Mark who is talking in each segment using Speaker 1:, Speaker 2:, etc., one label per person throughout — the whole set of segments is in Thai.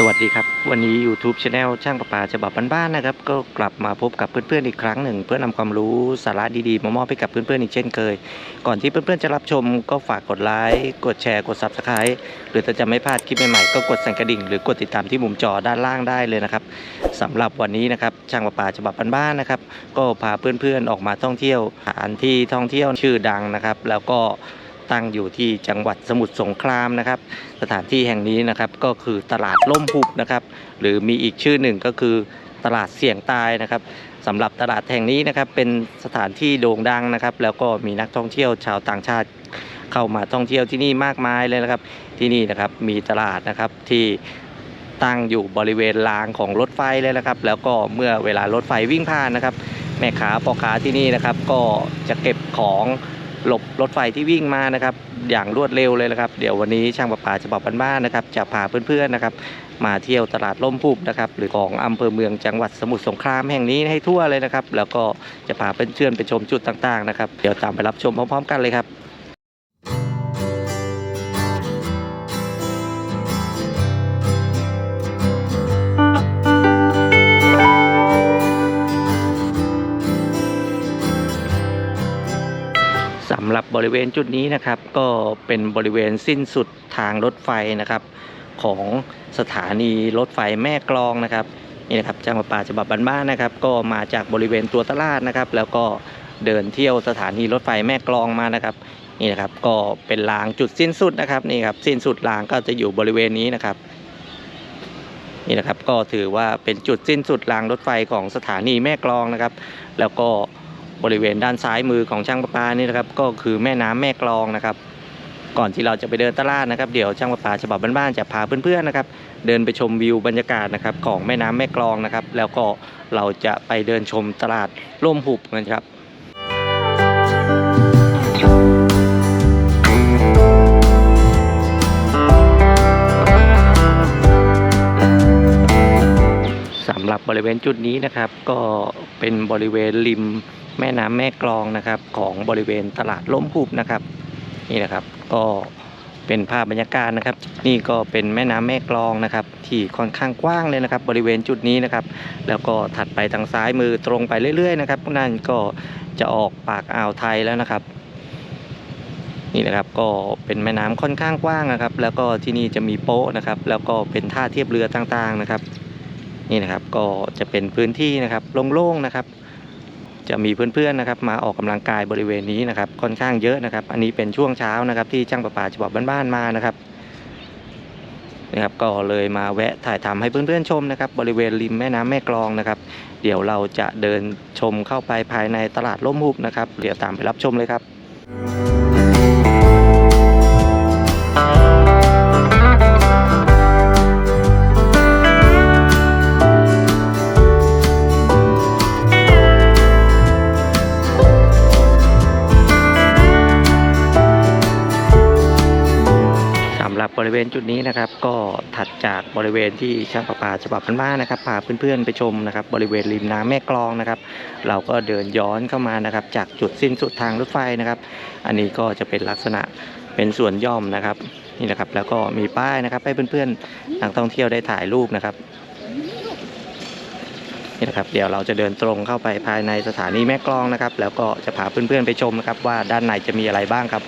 Speaker 1: สวัสดีครับ วันนี้ YouTube Channel ช่างประปาฉบับบ้านๆนะครับ ก็กลับมาพบกับเพื่อนๆอีกครั้งหนึ่ง เพื่อนำความรู้สาระดีๆ มามอบให้กับเพื่อนๆอีกเช่นเคย ก่อนที่เพื่อนๆจะรับชมก็ฝากกดไลค์กดแชร์กด Subscribe หรือถ้าจะไม่พลาดคลิปใหม่ๆก็กดสั่นกระดิ่ง หรือกดติดตามที่มุมจอด้านล่างได้เลยนะครับสำหรับวันนี้นะครับช่างประปาฉบับบ้านๆนะครับ ก็พาเพื่อนๆออกมาท่องเที่ยวสถานที่ท่องเที่ยวชื่อดังนะครับ แล้วก็ ตั้งอยู่ที่จังหวัดสมุทรสงครามนะครับ สถานที่แห่งนี้นะครับก็คือตลาดล่มหุบนะครับ หรือมีอีกชื่อหนึ่งก็คือตลาดเสี่ยงตายนะครับสำหรับตลาดแห่งนี้นะครับเป็นสถานที่โด่งดังนะครับ แล้วก็มีนักท่องเที่ยวชาวต่างชาติเข้ามาท่องเที่ยวที่นี่มากมายเลยนะครับ ที่นี่นะครับมีตลาดนะครับที่ตั้งอยู่บริเวณรางของรถไฟเลยนะครับ แล้วก็เมื่อเวลารถไฟวิ่งผ่านนะครับ แม่ค้าพ่อค้าที่นี่นะครับ ก็จะเก็บของ หลบรถไฟที่วิ่งมานะครับ อย่างรวดเร็วเลยนะครับ เดี๋ยววันนี้ช่างประปาฉบับบ้านๆนะครับ จะพาเพื่อนๆนะครับ มาเที่ยวตลาดล่มพุบนะครับ หรือของอำเภอเมืองจังหวัดสมุทรสงครามแห่งนี้ให้ทั่วเลยนะครับ แล้วก็จะพาเพื่อนๆไปชมจุดต่างๆนะครับ เดี๋ยวตามไปรับชมพร้อม ๆ กันเลยครับำหรับบริเวณจุดนี้นะครับก็เป็นบริเวณสิ้นสุดทางรถไฟนะครับ ของสถานีรถไฟแม่กลองนะครับนี่นะครับจังหวัดป่าฉบับบ้านๆนะครับ ก็มาจากบริเวณตัวตลาดนะครับ แล้วก็เดินเที่ยวสถานีรถไฟแม่กลองมานะครับนี่นะครับก็เป็นรางจุดสิ้นสุดนะครับนี่ครับสิ้นสุดรางก็จะอยู่บริเวณนี้นะครับนี่นะครับก็ถือว่าเป็นจุดสิ้นสุดรางรถไฟของสถานีแม่กลองนะครับ แล้วก็ บริเวณด้านซ้ายมือของช่างประปานี่นะครับ ก็คือแม่น้ำแม่กลองนะครับ ก่อนที่เราจะไปเดินตลาดนะครับเดี๋ยวช่างประปาฉบับบ้านๆจะพาเพื่อนๆนะครับ เดินไปชมวิวบรรยากาศนะครับของแม่น้ำแม่กลองนะครับ แล้วก็เราจะไปเดินชมตลาดร่มหุบกันครับ บบริเวณจุดนี้นะครับ ก็เป็นบริเวณริมแม่น้ำแม่กลองนะครับ ของบริเวณตลาดล้มหุบนะครับ นี่นะครับก็เป็นภาพบรรยากาศนะครับ นี่ก็เป็นแม่น้ำแม่กลองนะครับ ที่ค่อนข้างกว้างเลยนะครับ บริเวณจุดนี้นะครับ แล้วก็ถัดไปทางซ้ายมือตรงไปเรื่อย ๆ นะครับนั่นก็จะออกปากอ่าวไทยแล้วนะครับ นี่นะครับก็เป็นแม่น้ำค่อนข้างกว้างนะครับ แล้วก็ที่นี่จะมีโป๊ะนะครับ แล้วก็เป็นท่าเทียบเรือต่างๆนะครับ นี่นะครับก็จะเป็นพื้นที่นะครับโล่งๆนะครับ จะมีเพื่อนๆนะครับมาออกกำลังกายบริเวณนี้นะครับ ค่อนข้างเยอะนะครับ อันนี้เป็นช่วงเช้านะครับ ที่จ้างประปาฉบับบ้านๆมานะครับนะครับก็เลยมาแวะถ่ายทำให้เพื่อนๆชมนะครับ บริเวณริมแม่น้ำแม่กลองนะครับ เดี๋ยวเราจะเดินชมเข้าไปภายในตลาดล่มหุบนะครับเดี๋ยวตามไปรับชมเลยครับ หรับบริเวณจุดนี้นะครับ ก็ถัดจากบริเวณที่ช่างประปาฉบับบ้านนะครับพาเพื่อนๆไปชมนะครับ บริเวณริมน้ำแม่กลองนะครับ เราก็เดินย้อนเข้ามานะครับ จากจุดสิ้นสุดทางรถไฟนะครับ อันนี้ก็จะเป็นลักษณะเป็นส่วนย่อมนะครับนี่นะครับ แล้วก็มีป้ายนะครับ ให้เพื่อนๆนักท่องเที่ยวได้ถ่ายรูปนะครับนี่นะครับเดี๋ยวเราจะเดินตรงเข้าไปภายในสถานีแม่กลองนะครับ แล้วก็จะพาเพื่อนๆไปชมนะครับว่าด้านในจะมีอะไรบ้างครับ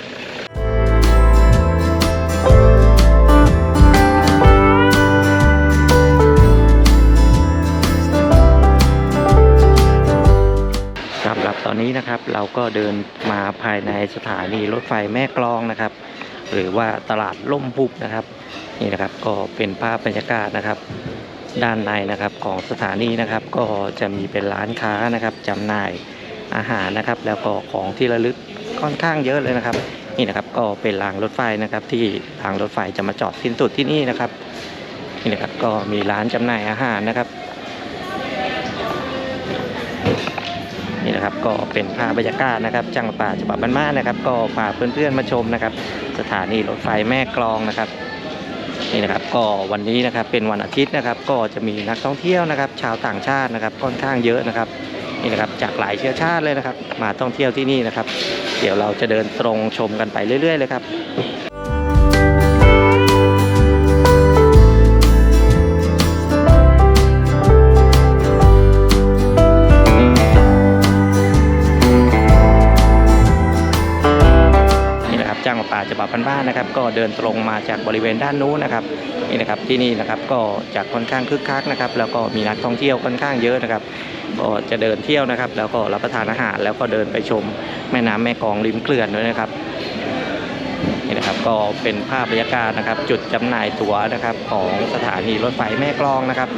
Speaker 1: นี้นะครับ เราก็เดินมาภายในสถานีรถไฟแม่กลองนะครับ หรือว่าตลาดล่มพุบนะครับ นี่นะครับก็เป็นภาพบรรยากาศนะครับ ด้านในนะครับของสถานีนะครับ ก็จะมีเป็นร้านค้านะครับจำหน่ายอาหารนะครับ แล้วก็ของที่ระลึกค่อนข้างเยอะเลยนะครับ นี่นะครับก็เป็นรางรถไฟนะครับ ที่ทางรถไฟจะมาจอดสิ้นสุดที่นี่นะครับนี่นะครับก็มีร้านจำหน่ายอาหารนะครับ นี่นะครับก็เป็นภาพบรรยากาศนะครับจังหวัดป่าฉบับบ้านๆนะครับ ก็พาเพื่อนๆมาชมนะครับ สถานีรถไฟแม่กลองนะครับนี่นะครับก็วันนี้นะครับเป็นวันอาทิตย์นะครับ ก็จะมีนักท่องเที่ยวนะครับ ชาวต่างชาตินะครับค่อนข้างเยอะนะครับนี่นะครับจากหลายเชื้อชาติเลยนะครับ มาท่องเที่ยวที่นี่นะครับ เดี๋ยวเราจะเดินตรงชมกันไปเรื่อย ๆ เลยครับ ประปาฉบับบ้านนะครับ ก็เดินตรงมาจากบริเวณด้านนู้นนะครับนี่นะครับที่นี่นะครับก็จะค่อนข้างคึกคักนะครับ แล้วก็มีนักท่องเที่ยวค่อนข้างเยอะนะครับ ก็จะเดินเที่ยวนะครับ แล้วก็รับประทานอาหารแล้วก็เดินไปชมแม่น้ำแม่กองริมเกลื่อนด้วยนะครับนี่นะครับก็เป็นภาพบรรยากาศนะครับ จุดจำหน่ายตั๋วนะครับของสถานีรถไฟแม่กลองนะครับ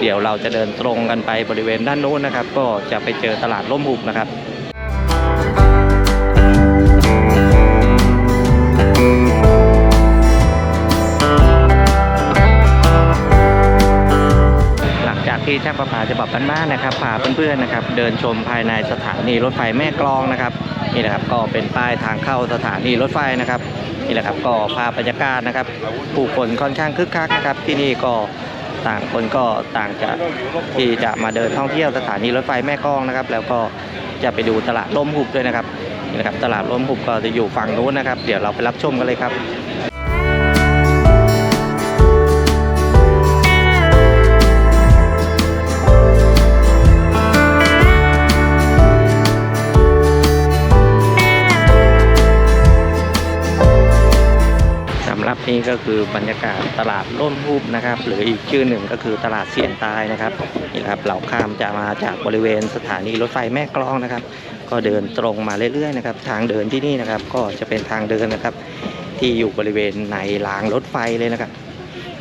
Speaker 1: เดี๋ยวเราจะเดินตรงกันไปบริเวณด้านนู้นนะครับ ก็จะไปเจอตลาดร่มหุบนะครับ ที่ช่างประปาจะบอกกันบ้านนะครับพาเพื่อนๆนะครับ เดินชมภายในสถานีรถไฟแม่กลองนะครับนี่นะครับก็เป็นป้ายทางเข้าสถานีรถไฟนะครับนี่แหละครับก็ภาพบรรยากาศนะครับ ผู้คนค่อนข้างคึกคักนะครับ ที่นี่ก็ต่างคนก็ต่างจะที่จะมาเดินท่องเที่ยวสถานีรถไฟแม่กลองนะครับ แล้วก็จะไปดูตลาดร่มหุบด้วยนะครับนี่นะครับตลาดร่มหุบก็จะอยู่ฝั่งนู้นนะครับ เดี๋ยวเราไปรับชมกันเลยครับ สำหรับนี่ก็คือบรรยากาศตลาดร่มรูปนะครับ หรืออีกชื่อหนึ่งก็คือตลาดเสียนตายนะครับนี่ครับเราข้ามจะมาจากบริเวณสถานีรถไฟแม่กลองนะครับ ก็เดินตรงมาเรื่อยๆนะครับ ทางเดินที่นี่นะครับ ก็จะเป็นทางเดินนะครับ ที่อยู่บริเวณในรางรถไฟเลยนะครับ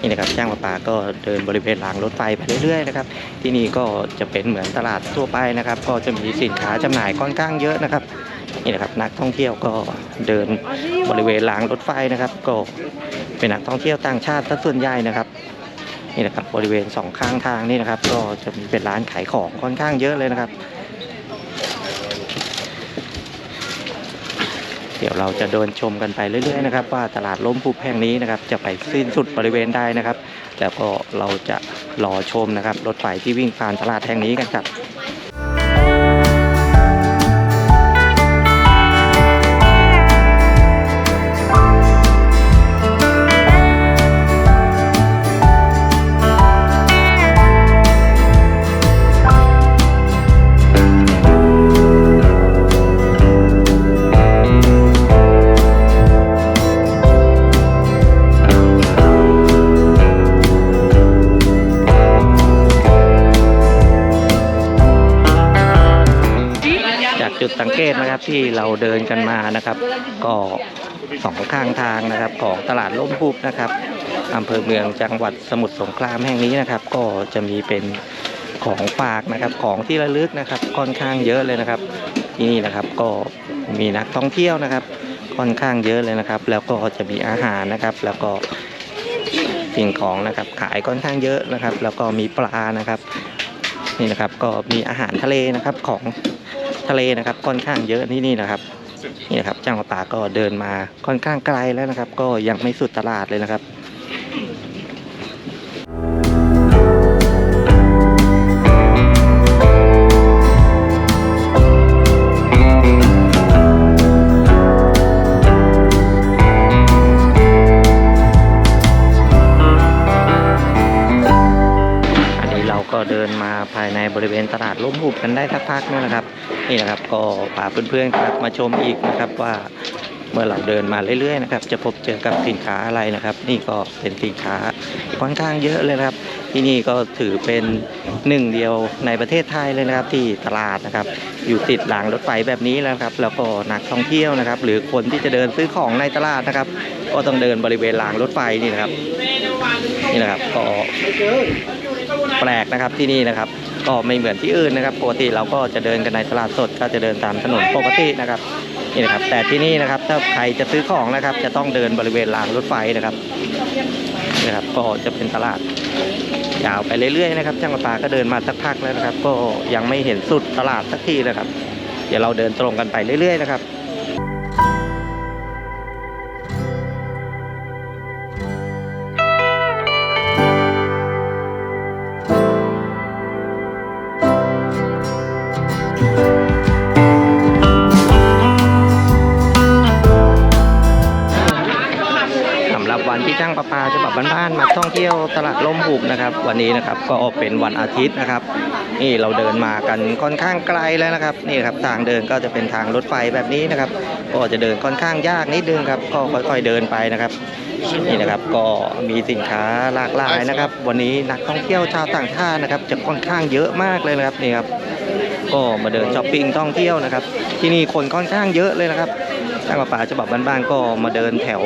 Speaker 1: นี่นะครับช่างประปาก็เดินบริเวณรางรถไฟไปเรื่อยๆนะครับ ที่นี่ก็จะเป็นเหมือนตลาดทั่วไปนะครับ ก็จะมีสินค้าจำหน่ายค่อนข้างเยอะนะครับ นี่นะครับนักท่องเที่ยวก็เดินบริเวณรางรถไฟนะครับ ก็เป็นนักท่องเที่ยวต่างชาติซะส่วนใหญ่นะครับนี่นะครับบริเวณสองข้างทางนี่นะครับ ก็จะมีเป็นร้านขายของค่อนข้างเยอะเลยนะครับ เดี๋ยวเราจะเดินชมกันไปเรื่อยๆนะครับว่าตลาดล้มภูแห่งนี้นะครับ จะไปสิ้นสุดบริเวณได้นะครับ แล้วก็เราจะรอชมนะครับรถไฟที่วิ่งผ่านตลาดแห่งนี้กันครับ ที่เราเดินกันมานะครับ ก็สองข้างทางนะครับ ของตลาดล่มพุบนะครับอำเภอเมืองจังหวัดสมุทรสงครามแห่งนี้นะครับ ก็จะมีเป็นของฝากนะครับของที่ระลึกนะครับ ค่อนข้างเยอะเลยนะครับ ที่นี่นะครับก็มีนักท่องเที่ยวนะครับ ค่อนข้างเยอะเลยนะครับ แล้วก็จะมีอาหารนะครับ แล้วก็สิ่งของนะครับขายค่อนข้างเยอะนะครับ แล้วก็มีปลานะครับ นี่นะครับก็มีอาหารทะเลนะครับของ ทะเลนะครับค่อนข้างเยอะที่นี่นะครับนี่นะครับจ้างป่าก็เดินมาค่อนข้างไกลแล้วนะครับ ก็ยังไม่สุดตลาดเลยนะครับ ในบริเวณตลาดล้มหุบกันได้สักพักนึงนะครับ นี่นะครับก็พาเพื่อนๆครับมาชมอีกนะครับว่าเมื่อเราเดินมาเรื่อยๆนะครับจะพบเจอกับสินค้าอะไรนะครับ นี่ก็เป็นสินค้าค่อนข้างเยอะเลยนะครับที่นี่ก็ถือเป็นหนึ่งเดียวในประเทศไทยเลยนะครับที่ตลาดนะครับ อยู่ติดรางรถไฟแบบนี้แล้วครับ แล้วก็นักท่องเที่ยวนะครับ หรือคนที่จะเดินซื้อของในตลาดนะครับ ก็ต้องเดินบริเวณรางรถไฟนี่นะครับนี่นะครับก็แปลกนะครับที่นี่นะครับ ก็ไม่เหมือนที่อื่นนะครับ ปกติเราก็จะเดินกันในตลาดสดก็จะเดินตามถนนปกตินะครับนี่นะครับ แต่ที่นี่นะครับถ้าใครจะซื้อของนะครับ จะต้องเดินบริเวณรางรถไฟนะครับนี่นะครับก็จะเป็นตลาดยาวไปเรื่อยๆนะครับช่างประปาก็เดินมาสักพักแล้วนะครับ ก็ยังไม่เห็นสุดตลาดสักทีนะครับ เดี๋ยวเราเดินตรงกันไปเรื่อย ๆ นะครับ ตลาดล่มหุบนะครับ วันนี้นะครับก็เป็นวันอาทิตย์นะครับ นี่เราเดินมากันค่อนข้างไกลแล้วนะครับ นี่ครับทางเดินก็จะเป็นทางรถไฟแบบนี้นะครับ ก็จะเดินค่อนข้างยากนิดนึงครับ ก็ค่อยๆเดินไปนะครับนี่นะครับก็มีสินค้าหลากหลายนะครับ วันนี้นักท่องเที่ยวชาวต่างชาตินะครับ จะค่อนข้างเยอะมากเลยนะครับนี่ครับก็มาเดินช้อปปิ้งท่องเที่ยวนะครับ ที่นี่คนค่อนข้างเยอะเลยนะครับ ช่างประปาฉบับบ้านๆก็มาเดินแถว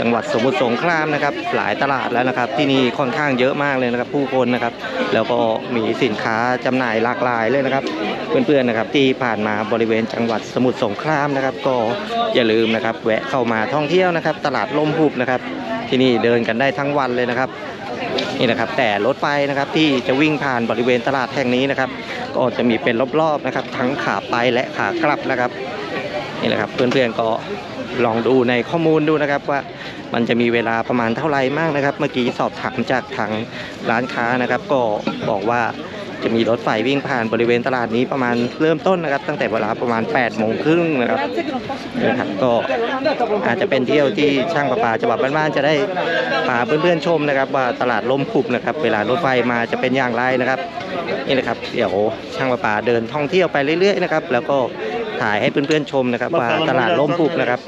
Speaker 1: จังหวัดสมุทรสงครามนะครับ หลายตลาดแล้วนะครับ ที่นี่ค่อนข้างเยอะมากเลยนะครับผู้คนนะครับ แล้วก็มีสินค้าจำหน่ายหลากหลายเลยนะครับ เพื่อนๆนะครับที่ผ่านมาบริเวณจังหวัดสมุทรสงครามนะครับ ก็อย่าลืมนะครับ แวะเข้ามาท่องเที่ยวนะครับ ตลาดล่มหุบนะครับ ที่นี่เดินกันได้ทั้งวันเลยนะครับนี่นะครับแต่รถไฟนะครับที่จะวิ่งผ่านบริเวณตลาดแห่งนี้นะครับ ก็จะมีเป็นรอบๆนะครับ ทั้งขาไปและขากลับนะครับ นี่แหละครับเพื่อนๆก็ลองดูในข้อมูลดูนะครับว่ามันจะมีเวลาประมาณเท่าไหร่มากนะครับ เมื่อกี้สอบถามจากทางร้านค้านะครับ ก็บอกว่าจะมีรถไฟวิ่งผ่านบริเวณตลาดนี้ประมาณเริ่มต้นนะครับ ตั้งแต่เวลาประมาณ8ปดโมงครึ่งนะครับนะครับก็อาจจะเป็นเที่ยวที่ช่างประปาจังหวัดบ้านๆจะได้พาเพื่อนๆชมนะครับ ว่าตลาดล่มคุบนะครับ เวลารถไฟมาจะเป็นอย่างไรนะครับนี่นะครับ เดี๋ยวช่างประปาเดินท่องเที่ยวไปเรื่อยๆนะครับ แล้วก็ ถ่ายให้เพื่อนๆชมนะครับว่าตลาดล่มคุบนะครับ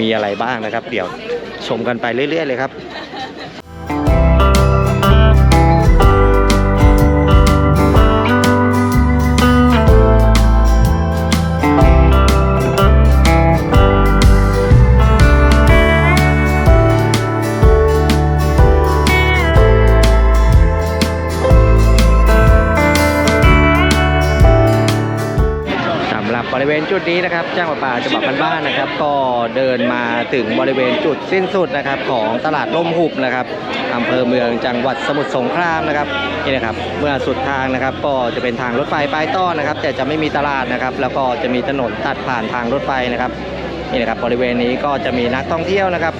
Speaker 1: มีอะไรบ้างนะครับ เดี๋ยวชมกันไปเรื่อย ๆ เลยครับ บริเวณจุดนี้นะครับจ้างประปาฉบับบ้านๆนะครับ ก็เดินมาถึงบริเวณจุดสิ้นสุดนะครับ ของตลาดล่มหุบนะครับอำเภอเมืองจังหวัดสมุทรสงครามนะครับนี่นะครับ เมื่อสุดทางนะครับก็จะเป็นทางรถไฟปลายต้อนนะครับ แต่จะไม่มีตลาดนะครับ แล้วก็จะมีถนนตัดผ่านทางรถไฟนะครับ นี่นะครับบริเวณนี้ก็จะมีนักท่องเที่ยวนะครับ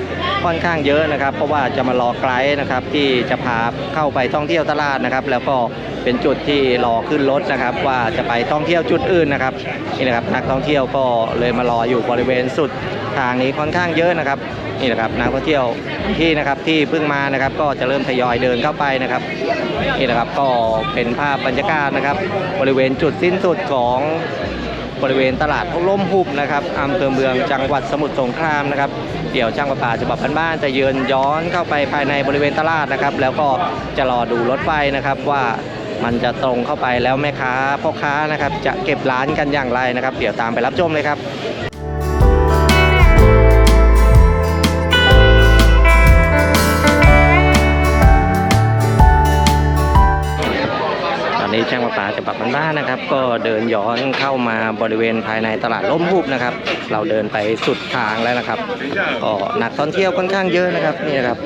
Speaker 1: ค่อนข้างเยอะนะครับ เพราะว่าจะมารอไกด์นะครับที่จะพาเข้าไปท่องเที่ยวตลาดนะครับ แล้วก็เป็นจุดที่รอขึ้นรถนะครับ ว่าจะไปท่องเที่ยวจุดอื่นนะครับนี่นะครับนักท่องเที่ยวก็เลยมารออยู่บริเวณสุดทางนี้ค่อนข้างเยอะนะครับนี่นะครับนักท่องเที่ยวที่นะครับที่เพิ่งมานะครับ ก็จะเริ่มทยอยเดินเข้าไปนะครับนี่นะครับก็เป็นภาพบรรยากาศนะครับ บริเวณจุดสิ้นสุดของ บริเวณตลาดล่มหุบนะครับอำเภอเมืองจังหวัดสมุทรสงครามนะครับเดี๋ยวช่างประปาฉบับบ้านๆจะเยือนย้อนเข้าไปภายในบริเวณตลาดนะครับ แล้วก็จะรอดูรถไฟนะครับว่ามันจะตรงเข้าไปแล้วแม่ค้าพ่อค้านะครับจะเก็บร้านกันอย่างไรนะครับ เดี๋ยวตามไปรับชมเลยครับ ฉบับบ้านๆนะครับ ก็เดินย้อนเข้ามาบริเวณภายในตลาดล่มหุบนะครับ เราเดินไปสุดทางแล้วนะครับก็นักท่องเที่ยวค่อนข้างเยอะนะครับนี่นะครับ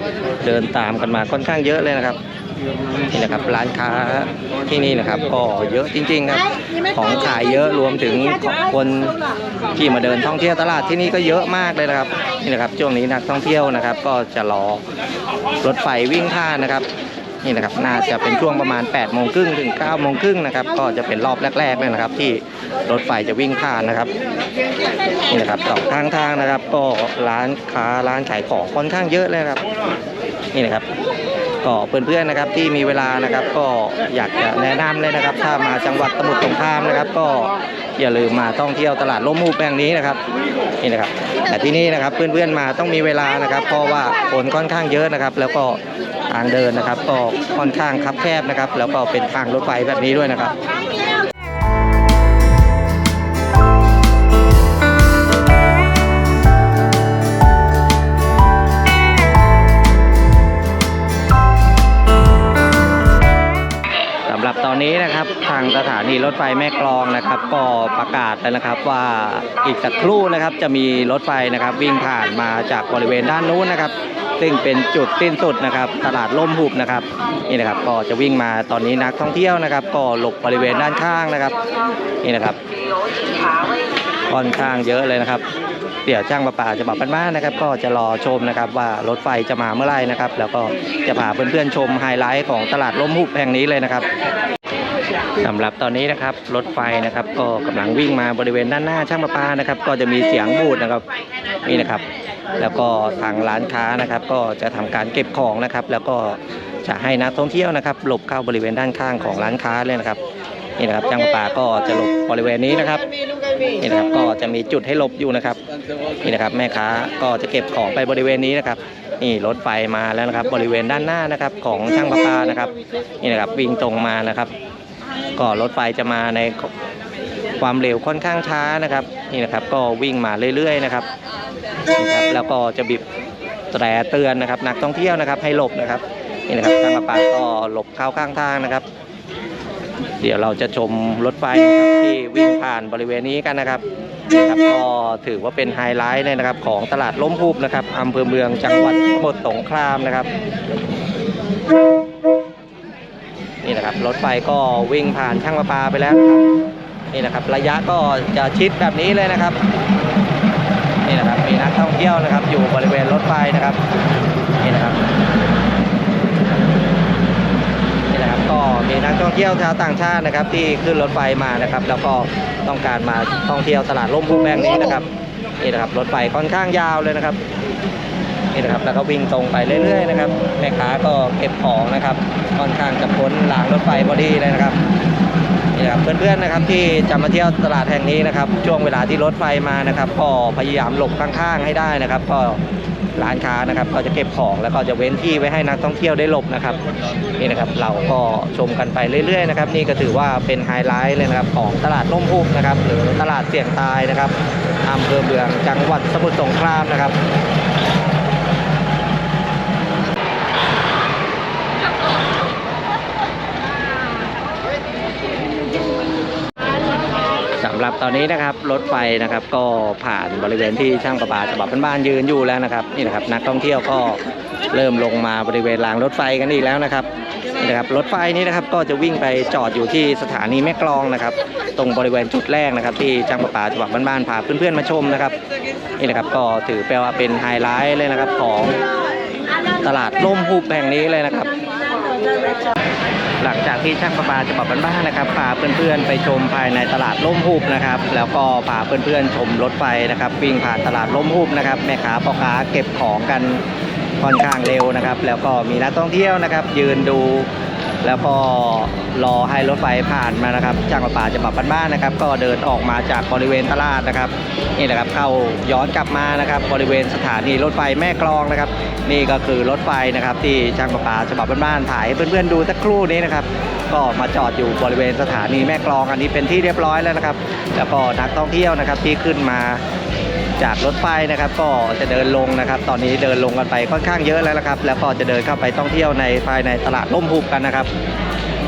Speaker 1: เดินตามกันมาค่อนข้างเยอะเลยนะครับนี่นะครับร้านค้าที่นี่นะครับ ก็เยอะจริงๆครับของขายเยอะรวมถึงคนที่มาเดินท่องเที่ยวตลาดที่นี่ก็เยอะมากเลยนะครับนี่นะครับช่วงนี้นักท่องเที่ยวนะครับ ก็จะรอรถไฟวิ่งผ่านนะครับ นี่นะครับน่าจะเป็นช่วงประมาณ8โมงครึ่งถึง9โมงครึ่งนะครับก็จะเป็นรอบแรกๆเลยนะครับ ที่รถไฟจะวิ่งผ่านนะครับนี่นะครับสองข้างทางนะครับ ก็ร้านค้าร้านขายของค่อนข้างเยอะเลยครับ นี่นะครับก็เพื่อนๆนะครับที่มีเวลานะครับก็อยากจะแนะนำเลยนะครับ ถ้ามาจังหวัดสมุทรสงครามนะครับ ก็อย่าลืมมาท่องเที่ยวตลาดล่มมูแปลงนี้นะครับนี่นะครับ แต่ที่นี่นะครับเพื่อนๆมาต้องมีเวลานะครับ เพราะว่าคนค่อนข้างเยอะนะครับ แล้วก็างเดินนะครับ ก็ค่อนข้างคับแคบนะครับ แล้วก็เป็นทางรถไฟแบบนี้ด้วยนะครับสำหรับตอนนี้นะครับทางสถานีรถไฟแม่กลองนะครับ ก็ประกาศแล้วนะครับว่าอีกสักครู่นะครับจะมีรถไฟนะครับ วิ่งผ่านมาจากบริเวณด้านนู้นนะครับ ซึ่งเป็นจุดสิ้นสุดนะครับตลาดล่มหุบนะครับนี่นะครับก็จะวิ่งมาตอนนี้นักท่องเที่ยวนะครับ ก็หลบบริเวณด้านข้างนะครับนี่นะครับค่อนข้างเยอะเลยนะครับเดี๋ยวช่างประปาจะบอกบ้านๆนะครับ ก็จะรอชมนะครับว่ารถไฟจะมาเมื่อไหร่นะครับ แล้วก็จะพาเพื่อนๆชมไฮไลท์ของตลาดล่มหุบแห่งนี้เลยนะครับสำหรับตอนนี้นะครับรถไฟนะครับ ก็กำลังวิ่งมาบริเวณด้านหน้าช่างประปานะครับ ก็จะมีเสียงบูดนะครับนี่นะครับ แล้วก็ทางร้านค้านะครับ ก็จะทำการเก็บของนะครับ แล้วก็จะให้นักท่องเที่ยวนะครับหลบเข้าบริเวณด้านข้างของร้านค้าเลยนะครับนี่นะครับช่างประปาก็จะหลบบริเวณนี้นะครับนี่นะครับก็จะมีจุดให้หลบอยู่นะครับนี่นะครับแม่ค้าก็จะเก็บของไปบริเวณนี้นะครับนี่รถไฟมาแล้วนะครับ บริเวณด้านหน้านะครับของช่างประปานะครับนี่นะครับวิ่งตรงมานะครับ ก็รถไฟจะมาในความเร็วค่อนข้างช้านะครับ นี่นะครับก็วิ่งมาเรื่อยๆนะครับ นี่ครับแล้วก็จะบีบแตรเตือนนะครับ นักท่องเที่ยวนะครับ ให้หลบนะครับนี่นะครับช่างประปาก็หลบเข้าข้างทางนะครับ เดี๋ยวเราจะชมรถไฟนะครับที่วิ่งผ่านบริเวณนี้กันนะครับนะครับก็ถือว่าเป็นไฮไลท์เลยนะครับ ของตลาดล้มพูบนะครับอำเภอเมืองจังหวัดสมุทรสงครามนะครับ นี่นะครับรถไฟก็วิ่งผ่านช่างประปาไปแล้วนะครับนี่นะครับ ระยะก็จะชิดแบบนี้เลยนะครับ นี่นะครับมี ท่องเที่ยวนะครับ อยู่บริเวณรถไฟนะครับนี่นะครับนี่นะครับ ก็มีนักท่องเที่ยวชาวต่างชาตินะครับ ที่ขึ้นรถไฟมานะครับ แล้วก็ต้องการมาท่องเที่ยวตลาดร่มพูแบงนี้นะครับนี่นะครับรถไฟค่อนข้างยาวเลยนะครับนี่นะครับแล้วก็วิ่งตรงไปเรื่อยๆนะครับแม่ค้าก็เก็บของนะครับ ค่อนข้างจะพ้นหลางรถไฟพอดีเลยนะครับ นี่ครับเพื่อนๆนะครับที่จะมาเที่ยวตลาดแห่งนี้นะครับ ช่วงเวลาที่รถไฟมานะครับ ก็พยายามหลบข้างๆให้ได้นะครับ ก็ร้านค้านะครับก็จะเก็บของแล้วก็จะเว้นที่ไว้ให้นักท่องเที่ยวได้หลบนะครับนี่นะครับเราก็ชมกันไปเรื่อยๆนะครับนี่ก็ถือว่าเป็นไฮไลท์เลยนะครับของตลาดร่มพุกนะครับหรือตลาดเสี่ยงตายนะครับอำเภอเมืองจังหวัดสมุทรสงครามนะครับ ตอนนี้นะครับรถไฟนะครับก็ผ่านบริเวณที่ช่างประปาฉบับบ้านๆยืนอยู่แล้วนะครับนี่นะครับนักท่องเที่ยวก็เริ่มลงมาบริเวณรางรถไฟกันอีกแล้วนะครับนี่นะครับรถไฟนี้นะครับก็จะวิ่งไปจอดอยู่ที่สถานีแม่กลองนะครับ ตรงบริเวณจุดแรกนะครับ ที่ช่างประปาฉบับบ้านๆพาเพื่อนๆมาชมนะครับนี่นะครับก็ถือแปลว่าเป็นไฮไลท์เลยนะครับของตลาดร่มหุบแห่งนี้เลยนะครับ หลังจากที่ช่างประปาฉบับบ้านๆนะครับพาเพื่อนๆไปชมภายในตลาดล่มหุบนะครับแล้วก็พาเพื่อนๆชมรถไฟนะครับวิ่งผ่านตลาดล่มหุบนะครับแม่ค้าพ่อค้าเก็บของกันค่อนข้างเร็วนะครับ แล้วก็มีนักท่องเที่ยวนะครับ ยืนดู แล้วก็รอให้รถไฟผ่านมานะครับช่างประปาฉบับบ้านๆนะครับ ก็เดินออกมาจากบริเวณตลาดนะครับนี่นะครับเข้าย้อนกลับมานะครับ บริเวณสถานีรถไฟแม่กลองนะครับ นี่ก็คือรถไฟนะครับ ที่ช่างประปาฉบับบ้านๆถ่ายให้เพื่อนๆดูสักครู่นี้นะครับ ก็มาจอดอยู่บริเวณสถานีแม่กลอง อันนี้เป็นที่เรียบร้อยแล้วนะครับ แล้วก็นักท่องเที่ยวนะครับที่ขึ้นมา จากรถไฟนะครับ ก็จะเดินลงนะครับ ตอนนี้เดินลงกันไปค่อนข้างเยอะแล้วนะครับ แล้วก็จะเดินเข้าไปท่องเที่ยวในภายในตลาดล่มหุบกันนะครับ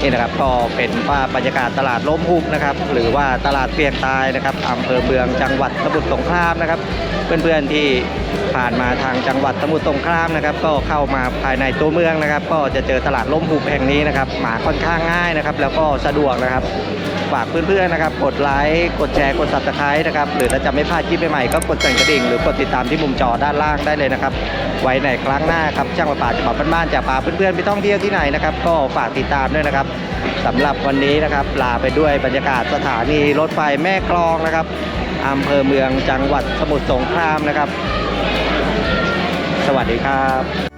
Speaker 1: นี่นะครับก็เป็นภาพบรรยากาศตลาดล้มหุบนะครับ หรือว่าตลาดเปียกตายนะครับอำเภอเมืองจังหวัดสมุทรสงครามนะครับ เพื่อนๆที่ผ่านมาทางจังหวัดสมุทรสงครามนะครับ ก็เข้ามาภายในตัวเมืองนะครับ ก็จะเจอตลาดล้มหุบแห่งนี้นะครับมาค่อนข้างง่ายนะครับ แล้วก็สะดวกนะครับ ฝากเพื่อนๆนะครับ กดไลค์กดแชร์กด subscribe นะครับหรือถ้าจะไม่พลาดคลิปใหม่ๆก็กดสั่นกระดิ่งหรือกดติดตามที่มุมจอด้านล่างได้เลยนะครับ ไว้ในครั้งหน้าครับช่างประปาจะมาบ้านๆจะพาเพื่อนๆไปท่องเที่ยวที่ไหนนะครับก็ฝากติดตามด้วยนะครับสำหรับวันนี้นะครับลาไปด้วยบรรยากาศสถานีรถไฟแม่กลองนะครับอำเภอเมืองจังหวัดสมุทรสงครามนะครับ สวัสดีครับ